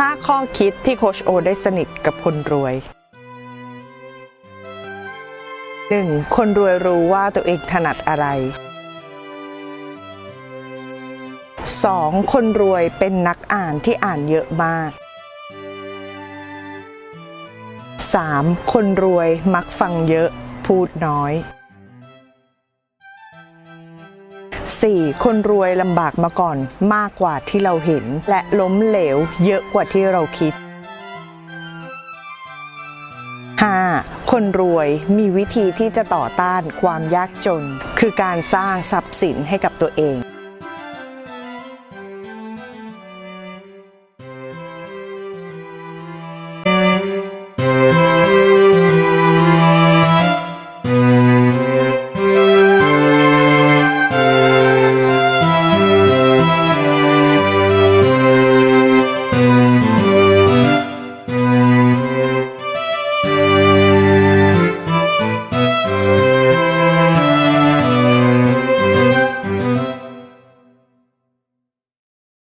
5 ข้อคิดที่โคชโอได้สนิทกับคนรวย 1. คนรวยรู้ว่าตัวเองถนัดอะไร 2. คนรวยเป็นนักอ่านที่อ่านเยอะมาก 3. คนรวยมักฟังเยอะพูดน้อย 4. คนรวยลำบากมาก่อนมากกว่าที่เราเห็น และล้มเหลวเยอะกว่าที่เราคิด 5. คนรวยมีวิธีที่จะต่อต้านความยากจน คือการสร้างทรัพย์สินให้กับตัวเอง